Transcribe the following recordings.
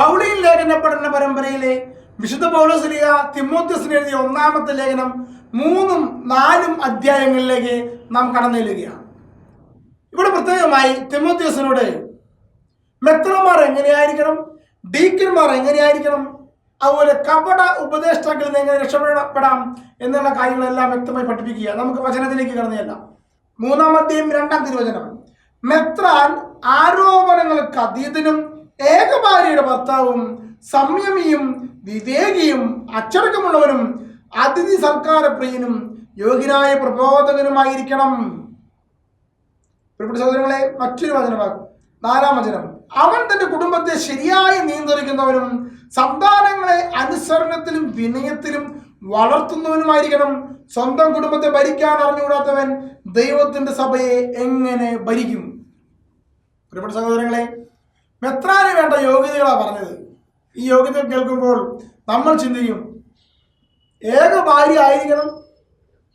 പൗളിയിൽ ലേഖന പഠന പരമ്പരയിലെ വിശുദ്ധ പൗലോസ്ലിയ തിമോത്യസിന് എഴുതിയ ഒന്നാമത്തെ ലേഖനം മൂന്നും നാലും അധ്യായങ്ങളിലേക്ക് നാം കടന്നെല്ലുകയാണ് ഇവിടെ പ്രത്യേകമായി തിമോത്യസിനോട് മെത്രന്മാർ എങ്ങനെയായിരിക്കണം ഡീക്കന്മാർ എങ്ങനെയായിരിക്കണം അതുപോലെ കപട ഉപദേഷ്ടാക്കളിൽ നിന്ന് എങ്ങനെ രക്ഷപ്പെടപ്പെടാം എന്നുള്ള കാര്യങ്ങളെല്ലാം വ്യക്തമായി പഠിപ്പിക്കുക നമുക്ക് വചനത്തിലേക്ക് കടന്നെല്ലാം മൂന്നാം രണ്ടാം തിരുവചനം. മെത്രാൻ ആരോപണങ്ങൾക്ക് അതീതനും ഏകഭാര്യയുടെ ഭർത്താവും സംയമിയും വിവേകിയും അച്ചടക്കമുള്ളവനും അതിഥി സർക്കാര പ്രിയനും യോഗ്യനായ പ്രബോധകനുമായിരിക്കണം. പ്രിയപ്പെട്ട സഹോദരങ്ങളെ മറ്റൊരു വചനമാകും. നാലാം വചനം. അവൻ തന്റെ കുടുംബത്തെ ശരിയായി നിയന്ത്രിക്കുന്നവനും സന്താനങ്ങളെ അനുസരണത്തിലും വിനയത്തിലും വളർത്തുന്നവനുമായിരിക്കണം. സ്വന്തം കുടുംബത്തെ ഭരിക്കാൻ അറിഞ്ഞുകൂടാത്തവൻ ദൈവത്തിന്റെ സഭയെ എങ്ങനെ ഭരിക്കും? പ്രിയപ്പെട്ട സഹോദരങ്ങളെ മെത്രാന് വേണ്ട യോഗ്യതകളാണ് പറഞ്ഞത്. ഈ യോഗ്യത കേൾക്കുമ്പോൾ നമ്മൾ ചിന്തിക്കും ഏക ഭാര്യ ആയിരിക്കണം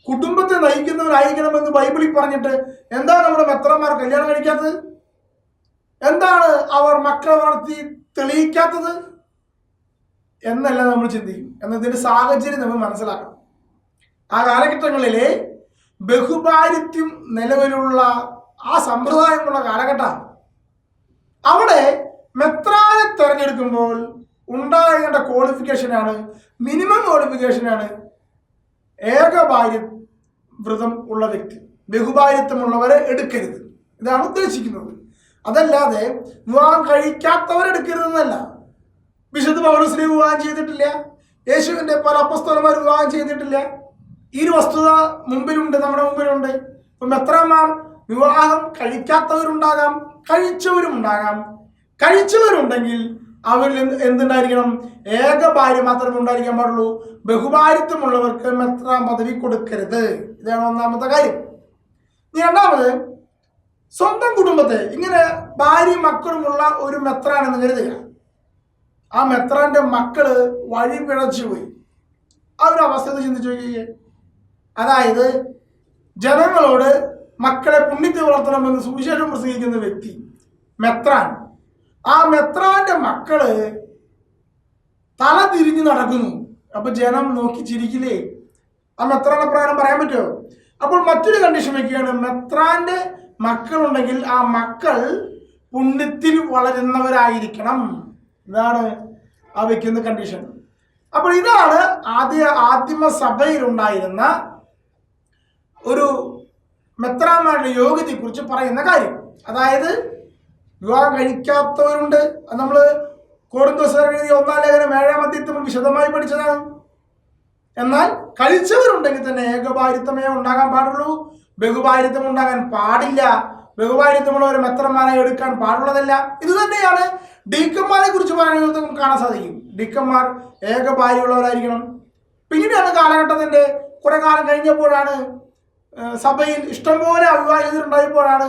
കുടുംബത്തെ നയിക്കുന്നവരായിരിക്കണം എന്ന് ബൈബിളിൽ പറഞ്ഞിട്ട് എന്താണ് നമ്മുടെ മെത്രന്മാർ കല്യാണം കഴിക്കാത്തത്? എന്താണ് അവർ മക്കളെ വളർത്തി തെളിയിക്കാത്തത്? എന്നല്ല നമ്മൾ ചിന്തിക്കും. എന്നതിന്റെ സാഹചര്യം നമ്മൾ മനസ്സിലാക്കണം. ആ കാലഘട്ടങ്ങളിലെ ബഹുഭാരിത്യം നിലവിലുള്ള ആ സമ്പ്രദായമുള്ള കാലഘട്ടമാണ്. അവിടെ മെത്രാനെ തിരഞ്ഞെടുക്കുമ്പോൾ ഉണ്ടാകേണ്ട ക്വാളിഫിക്കേഷനാണ് മിനിമം ക്വാളിഫിക്കേഷനാണ് ഏകഭാര്യ വ്രതം ഉള്ള വ്യക്തി. ബഹുഭാര്യത്വമുള്ളവരെ എടുക്കരുത്. ഇതാണ് ഉദ്ദേശിക്കുന്നത്. അതല്ലാതെ വിവാഹം കഴിക്കാത്തവരെ എടുക്കരുതെന്നല്ല. വിശുദ്ധ പൗരസ്ലീ വിവാഹം ചെയ്തിട്ടില്ല. യേശുവിന്റെ പല അപ്പസ്തോലന്മാർ വിവാഹം ചെയ്തിട്ടില്ല. ഈ ഒരു വസ്തുത മുമ്പിലുണ്ട് നമ്മുടെ മുമ്പിലുണ്ട്. ഇപ്പം എത്രമാർ വിവാഹം കഴിക്കാത്തവരുണ്ടാകാം. കഴിച്ചവരും ഉണ്ടാകാം കഴിച്ചവരുണ്ടെങ്കിൽ അവരിൽ എന്ത് എന്തുണ്ടായിരിക്കണം? ഏക ഭാര്യ മാത്രമേ ഉണ്ടായിരിക്കാൻ പാടുള്ളൂ. ബഹുഭാരിത്വമുള്ളവർക്ക് മെത്ര പദവി കൊടുക്കരുത്. ഇതാണ് ഒന്നാമത്തെ കാര്യം. രണ്ടാമത് സ്വന്തം കുടുംബത്തെ ഇങ്ങനെ ഭാര്യയും മക്കളുമുള്ള ഒരു മെത്രാണെന്ന് കരുതുക. ആ മെത്രാന്റെ മക്കൾ വഴി പിഴച്ചു പോയി. ആ ഒരു അവസ്ഥ ചിന്തിച്ചു നോക്കിയേ അതായത് ജനങ്ങളോട് മക്കളെ പുണ്യത്തെ വളർത്തണമെന്ന് സുവിശേഷം പ്രസംഗിക്കുന്ന വ്യക്തി മെത്രാൻ. ആ മെത്രാന്റെ മക്കൾ തല തിരിഞ്ഞു നടക്കുന്നു. അപ്പൊ ജനം നോക്കി ചിരിക്കില്ലേ? ആ മെത്രാന്റെ പ്രകാരം പറയാൻ പറ്റുമോ? അപ്പോൾ മറ്റൊരു കണ്ടീഷൻ വെക്കുകയാണ്. മെത്രാന്റെ മക്കളുണ്ടെങ്കിൽ ആ മക്കൾ പുണ്യത്തിൽ വളരുന്നവരായിരിക്കണം. ഇതാണ് ആ വെക്കുന്ന കണ്ടീഷൻ അപ്പോൾ ഇതാണ് ആദ്യ ആദിമ സഭയിൽ ഉണ്ടായിരുന്ന ഒരു മെത്രാന്മാരുടെ യോഗ്യതയെക്കുറിച്ച് പറയുന്ന കാര്യം. അതായത് വിവാഹം കഴിക്കാത്തവരുണ്ട്. അത് നമ്മൾ കോടുന്തോസർ എഴുതിയ ഒന്നാം ലേഖനം ഏഴാം അധ്യയത്തിൽ വിശദമായി പഠിച്ചതാണ്. എന്നാൽ കഴിച്ചവരുണ്ടെങ്കിൽ തന്നെ ഏകഭാരിത്വമേ ഉണ്ടാകാൻ പാടുള്ളൂ. ബഹുഭാരിത്വം ഉണ്ടാകാൻ പാടില്ല. ബഹുഭാരിത്വമുള്ളവരെ മെത്രന്മാരെ എടുക്കാൻ പാടുള്ളതല്ല. ഇത് തന്നെയാണ് ഡീക്കന്മാരെ കുറിച്ച് പറയുന്നത് കാണാൻ സാധിക്കും. ഡീക്കന്മാർ ഏകഭാര്യയുള്ളവരായിരിക്കണം. പിന്നീടാണ് കാലഘട്ടത്തിന്റെ കുറെ കാലം കഴിഞ്ഞപ്പോഴാണ് സഭയിൽ ഇഷ്ടംപോലെ അവിവാഹിതരുണ്ടായപ്പോഴാണ്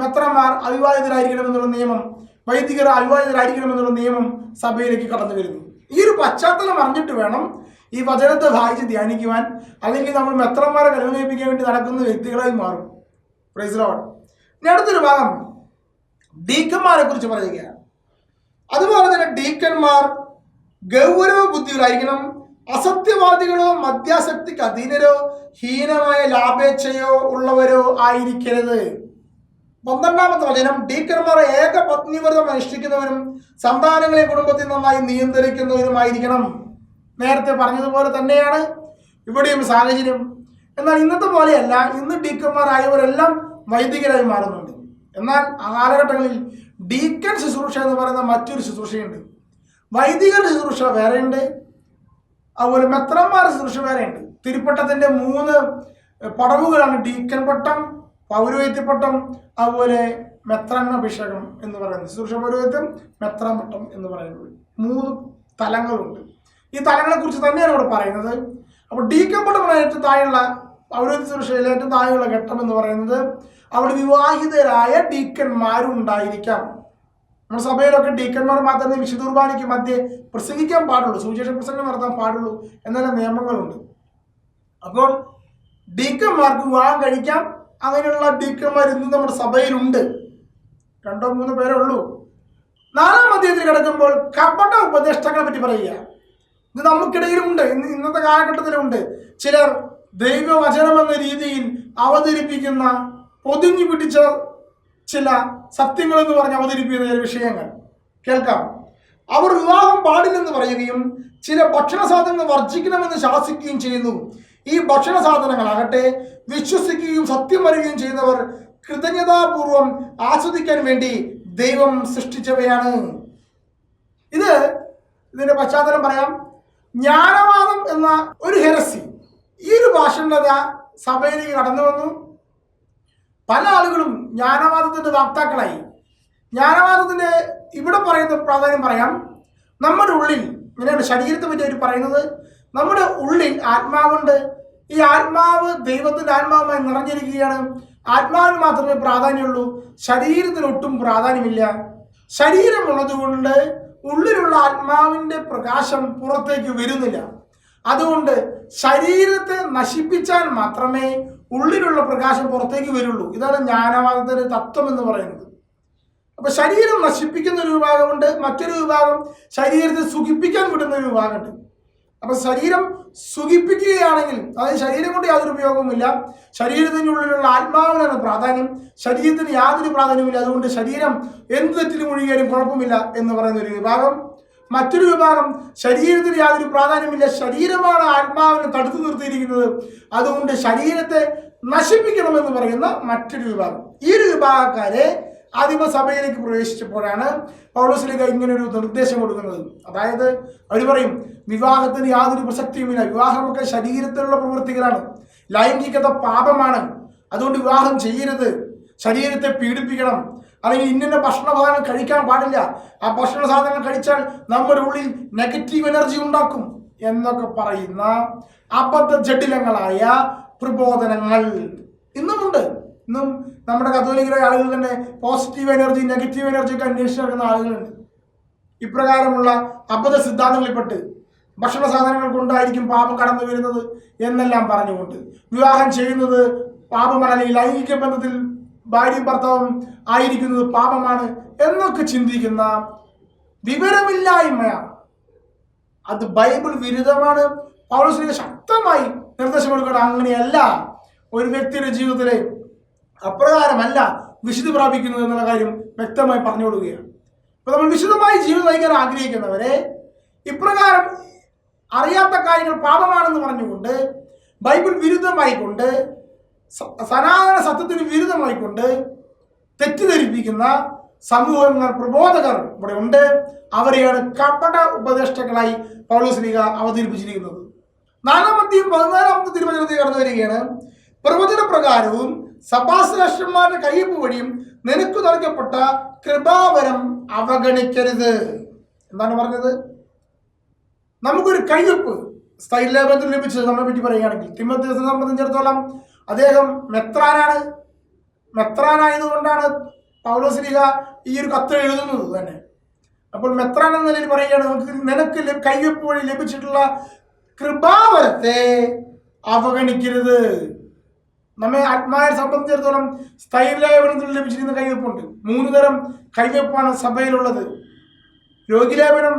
മെത്രന്മാർ അവിവാഹിതരായിരിക്കണമെന്നുള്ള നിയമം വൈദികർ അവിവാഹിതരായിരിക്കണമെന്നുള്ള നിയമം സഭയിലേക്ക് കടന്നു വരുന്നു. ഈ ഒരു പശ്ചാത്തലം അറിഞ്ഞിട്ട് വേണം ഈ വചനത്തെ വായിച്ച് ധ്യാനിക്കുവാൻ. അല്ലെങ്കിൽ നമ്മൾ മെത്രന്മാരെ കരുമേപ്പിക്കാൻ വേണ്ടി നടക്കുന്ന വ്യക്തികളായി മാറും. പ്രൈസ് ലോഡ് ഇനി അടുത്തൊരു ഭാഗം ഡീക്കന്മാരെ കുറിച്ച് പറയുകയാണ്. അതുപോലെ തന്നെ ഡീക്കന്മാർ ഗൗരവ ബുദ്ധികളായിരിക്കണം അസത്യവാദികളോ മദ്യാസക്തിക്ക് അധീനരോ ഹീനമായ ലാഭേച്ഛയോ ഉള്ളവരോ ആയിരിക്കരുത്. പന്ത്രണ്ടാമത്തെ വചനം ഡീക്കർമാർ ഏക പത്നിവ്രതം അനുഷ്ഠിക്കുന്നവരും സന്താനങ്ങളെ കുടുംബത്തിൽ നന്നായി നിയന്ത്രിക്കുന്നവരുമായിരിക്കണം. നേരത്തെ പറഞ്ഞതുപോലെ തന്നെയാണ് ഇവിടെയും സാഹചര്യം. എന്നാൽ ഇന്നത്തെ പോലെയല്ല. ഇന്ന് ഡീക്കന്മാരായവരെല്ലാം വൈദികരായി മാറുന്നുണ്ട്. എന്നാൽ ആ കാലഘട്ടങ്ങളിൽ ഡീക്കൻ ശുശ്രൂഷ എന്ന് പറയുന്ന മറ്റൊരു ശുശ്രൂഷയുണ്ട്. വൈദികരുടെ ശുശ്രൂഷ വേറെയുണ്ട്. അതുപോലെ മെത്രന്മാർ ശുശ്രൂഷ വേറെയുണ്ട്. തിരുപ്പട്ടത്തിന്റെ മൂന്ന് പടവുകളാണ് ഡീക്കൻ പട്ടം പൗരോഹിത്യപ്പട്ടം അതുപോലെ മെത്രൻ അഭിഷേകം എന്ന് പറയുന്നത്. ശുശ്രൂഷ പൗരോഹിത്യം മെത്രാൻ പട്ടം എന്ന് പറയുന്നത്. മൂന്ന് തലങ്ങളുണ്ട്. ഈ തലങ്ങളെ കുറിച്ച് തന്നെയാണ് ഇവിടെ പറയുന്നത്. അപ്പോൾ ഡീക്കൻ ഏറ്റവും താഴെയുള്ള പൗരോഹിത്യ ശുശ്രൂഷയിലെ ഏറ്റവും താഴെയുള്ള ഘട്ടം എന്ന് പറയുന്നത്. അവിടെ വിവാഹിതരായ ഡീക്കന്മാരും ഉണ്ടായിരിക്കാം നമ്മുടെ സഭയിലൊക്കെ ഡീക്കന്മാർ മാത്രമേ വിശുദ്ധ കുർബാനയ്ക്ക് മധ്യേ പ്രസംഗിക്കാൻ പാടുള്ളൂ. സുവിശേഷ പ്രസംഗം നടത്താൻ പാടുള്ളൂ എന്നുള്ള നിയമങ്ങളുണ്ട്. അപ്പോൾ ഡീക്കന്മാർക്ക് വിവാഹം കഴിക്കാം. അങ്ങനെയുള്ള ഡീക്കന്മാർ ഇന്ന് നമ്മുടെ സഭയിലുണ്ട്. രണ്ടോ മൂന്നോ പേരേ ഉള്ളൂ. നാലാം അധ്യായത്തിൽ കിടക്കുമ്പോൾ കപട ഉപദേഷ്ടാക്കളെ പറ്റി പറയുക. ഇത് നമുക്കിടയിലുമുണ്ട് ഇന്ന് ഇന്നത്തെ കാലഘട്ടത്തിലുമുണ്ട് ചിലർ ദൈവവചനം എന്ന രീതിയിൽ അവതരിപ്പിക്കുന്ന പൊതിഞ്ഞു പിടിച്ച ചില സത്യങ്ങൾ എന്ന് പറഞ്ഞ് അവതരിപ്പിക്കുന്ന ചില വിഷയങ്ങൾ. കേൾക്കാം. അവർ വിവാഹം പാടില്ലെന്ന് പറയുകയും ചില ഭക്ഷണ സാധനങ്ങൾ വർജിക്കണമെന്ന് ശാസിക്കുകയും ചെയ്യുന്നു. ഈ ഭക്ഷണ സാധനങ്ങളാകട്ടെ വിശ്വസിക്കുകയും സത്യം വരികയും ചെയ്യുന്നവർ കൃതജ്ഞതാപൂർവം ആസ്വദിക്കാൻ വേണ്ടി ദൈവം സൃഷ്ടിച്ചവയാണ്. ഇത് ഇതിന്റെ പശ്ചാത്തലം പറയാം. ജ്ഞാനവാദം എന്ന ഒരു ഹെരസി ഈ ഒരു ഭാഷണത സഭയിലേക്ക് കടന്നു വന്നു. പല ആളുകളും ജ്ഞാനവാദത്തിന്റെ വക്താക്കളായി. ജ്ഞാനവാദത്തിന്റെ ഇവിടെ പറയുന്ന പ്രാധാന്യം പറയാം നമ്മുടെ ഉള്ളിൽ ഇങ്ങനെയാണ് ശരീരത്തെ പറ്റി അവർ പറയുന്നത് നമ്മുടെ ഉള്ളിൽ ആത്മാവുണ്ട്. ഈ ആത്മാവ് ദൈവത്തിന്റെ ആത്മാവുമായി നിറഞ്ഞിരിക്കുകയാണ്. ആത്മാവിന് മാത്രമേ പ്രാധാന്യമുള്ളൂ ശരീരത്തിന് ഒട്ടും പ്രാധാന്യമില്ല. ശരീരമുള്ളതുകൊണ്ട് ഉള്ളിലുള്ള ആത്മാവിന്റെ പ്രകാശം പുറത്തേക്ക് വരുന്നില്ല. അതുകൊണ്ട് ശരീരത്തെ നശിപ്പിച്ചാൽ മാത്രമേ ഉള്ളിലുള്ള പ്രകാശം പുറത്തേക്ക് വരുള്ളൂ. ഇതാണ് ജ്ഞാനവാദത്തിന്റെ തത്വം എന്ന് പറയുന്നത്. അപ്പൊ ശരീരം നശിപ്പിക്കുന്ന ഒരു വിഭാഗമുണ്ട് മറ്റൊരു വിഭാഗം ശരീരത്തെ സുഖിപ്പിക്കാൻ വിടുന്ന ഒരു വിഭാഗമുണ്ട് അപ്പൊ ശരീരം സുഖിപ്പിക്കുകയാണെങ്കിൽ അതായത് ശരീരം കൊണ്ട് യാതൊരു ഉപയോഗവുമില്ല. ശരീരത്തിനുള്ളിലുള്ള ആത്മാവിനാണ് പ്രാധാന്യം. ശരീരത്തിന് യാതൊരു പ്രാധാന്യമില്ല അതുകൊണ്ട് ശരീരം എന്ത് തെറ്റിലും ഒഴുകിയാലും കുഴപ്പമില്ല എന്ന് പറയുന്ന ഒരു വിഭാഗം മറ്റൊരു വിഭാഗം ശരീരത്തിന് യാതൊരു പ്രാധാന്യമില്ല. ശരീരമാണ് ആത്മാവിനെ തടുത്തു നിർത്തിയിരിക്കുന്നത്. അതുകൊണ്ട് ശരീരത്തെ നശിപ്പിക്കണമെന്ന് പറയുന്ന മറ്റൊരു വിഭാഗം. ഈ ഒരു വിഭാഗക്കാരെ ആദിമസഭയിലേക്ക് പ്രവേശിച്ചപ്പോഴാണ് പൗലോസിലേക്ക് ഇങ്ങനെ ഒരു നിർദ്ദേശം കൊടുക്കുന്നത്. അതായത് അവർ പറയും വിവാഹത്തിന് യാതൊരു പ്രസക്തിയുമില്ല. വിവാഹമൊക്കെ ശരീരത്തിലുള്ള പ്രവൃത്തികളാണ്. ലൈംഗികത പാപമാണ്. അതുകൊണ്ട് വിവാഹം ചെയ്യരുത്. ശരീരത്തെ പീഡിപ്പിക്കണം. അല്ലെങ്കിൽ ഇന്ന ഭക്ഷണ സാധനം കഴിക്കാൻ പാടില്ല. ആ ഭക്ഷണ സാധനങ്ങൾ കഴിച്ചാൽ നമ്മുടെ ഉള്ളിൽ നെഗറ്റീവ് എനർജി ഉണ്ടാക്കും എന്നൊക്കെ പറയുന്ന അബദ്ധ ജഡിലങ്ങളായ പ്രബോധനങ്ങൾ ഇന്നുമുണ്ട്. ഇന്നും നമ്മുടെ കത്തോലിക്കരായ ആളുകൾ തന്നെ പോസിറ്റീവ് എനർജി നെഗറ്റീവ് എനർജി ഒക്കെ അന്വേഷിച്ച് ആളുകളുണ്ട്. ഇപ്രകാരമുള്ള അബദ്ധ സിദ്ധാന്തങ്ങളിൽപ്പെട്ട് ഭക്ഷണ സാധനങ്ങൾ കൊണ്ടായിരിക്കും പാപം കടന്നു വരുന്നത് എന്നെല്ലാം പറഞ്ഞുകൊണ്ട് വിവാഹം ചെയ്യുന്നത് പാപമാണ് അല്ലെങ്കിൽ ലൈംഗിക ബന്ധത്തിൽ ഭാര്യയും ഭർത്താവും ആയിരിക്കുന്നത് പാപമാണ് എന്നൊക്കെ ചിന്തിക്കുന്ന വിവരമില്ലായ്മയാണ്. അത് ബൈബിൾ വിരുദ്ധമാണ്. പൗലോസിന് ശക്തമായി നിർദ്ദേശം കൊടുക്കണം അങ്ങനെയല്ല ഒരു വ്യക്തിയുടെ ജീവിതത്തിലെ അപ്രകാരമല്ല വിശുദ്ധി പ്രാപിക്കുന്നത് എന്നുള്ള കാര്യം വ്യക്തമായി പറഞ്ഞു കൊടുക്കുകയാണ്. അപ്പൊ നമ്മൾ വിശുദ്ധമായി ജീവിതം നയിക്കാൻ ആഗ്രഹിക്കുന്നവരെ ഇപ്രകാരം അറിയാത്ത കാര്യങ്ങൾ പാപമാണെന്ന് പറഞ്ഞുകൊണ്ട് ബൈബിൾ വിരുദ്ധമായിക്കൊണ്ട് സനാതന സത്യത്തിന് വിരുദ്ധമായിക്കൊണ്ട് തെറ്റിദ്ധരിപ്പിക്കുന്ന സമൂഹങ്ങൾ പ്രബോധകർ ഇവിടെ ഉണ്ട്. അവരെയാണ് കപട ഉപദേഷ്ടാക്കളായി പൗലോസ്ലിക അവതരിപ്പിച്ചിരിക്കുന്നത്. നാലാമത്തെയും പതിനാലാമത്തെ തിരുവചനത്തിൽ കടന്നു വരികയാണ്. പ്രവചന പ്രകാരവും സഭാശ്രേഷ്ഠന്മാരുടെ കയ്യപ്പ് വഴിയും നിനക്ക് നൽകപ്പെട്ട കൃപാവരം അവഗണിക്കരുത്. എന്താണ് പറഞ്ഞത്? നമുക്കൊരു കയ്യൊപ്പ് സ്ഥൈലേപത്തിൽ ലഭിച്ചത് നമ്മളെ പറ്റി പറയുകയാണെങ്കിൽ തിമ്മത്യത്തിനെ സംബന്ധിച്ചിടത്തോളം അദ്ദേഹം മെത്രാനാണ്. മെത്രാനായതുകൊണ്ടാണ് പൗലോസ്ലിക ഈ ഒരു കത്ത് എഴുതുന്നത് തന്നെ. അപ്പോൾ മെത്രാൻ എന്ന നിലയിൽ പറയുകയാണ് നമുക്ക് നിനക്ക് കൈവെപ്പ് വഴി ലഭിച്ചിട്ടുള്ള കൃപാവരത്തെ അവഗണിക്കരുത്. നമ്മെ ആത്മാവിനെ സംബന്ധിച്ചിടത്തോളം സ്ഥൈര്യലേപനത്തിൽ ലഭിച്ചിരുന്ന കൈവെപ്പുണ്ട് മൂന്ന് തരം കൈവെപ്പാണ് സഭയിലുള്ളത്. രോഗിലേപനം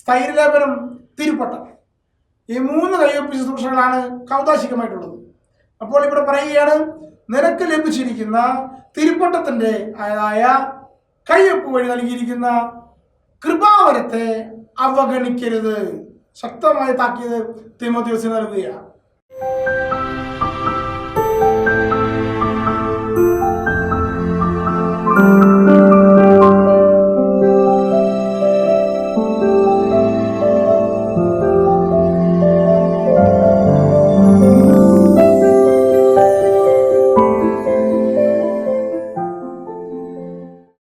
സ്ഥൈര്യലേപനം തിരുപ്പട്ടം. ഈ മൂന്ന് കൈവെപ്പ് ശുശ്രൂഷകളാണ് കൗതാശികമായിട്ടുള്ളത്. അപ്പോൾ ഇവിടെ പറയുകയാണ് നിനക്ക് ലഭിച്ചിരിക്കുന്ന തിരുപ്പട്ടത്തിന്റെ ആയ കയ്യൊപ്പ് വഴി നൽകിയിരിക്കുന്ന കൃപാവരത്തെ അവഗണിക്കരുത്. ശക്തമായി താക്കിയത് തിമോത്തിയോസിന് നൽകുകയാണ്.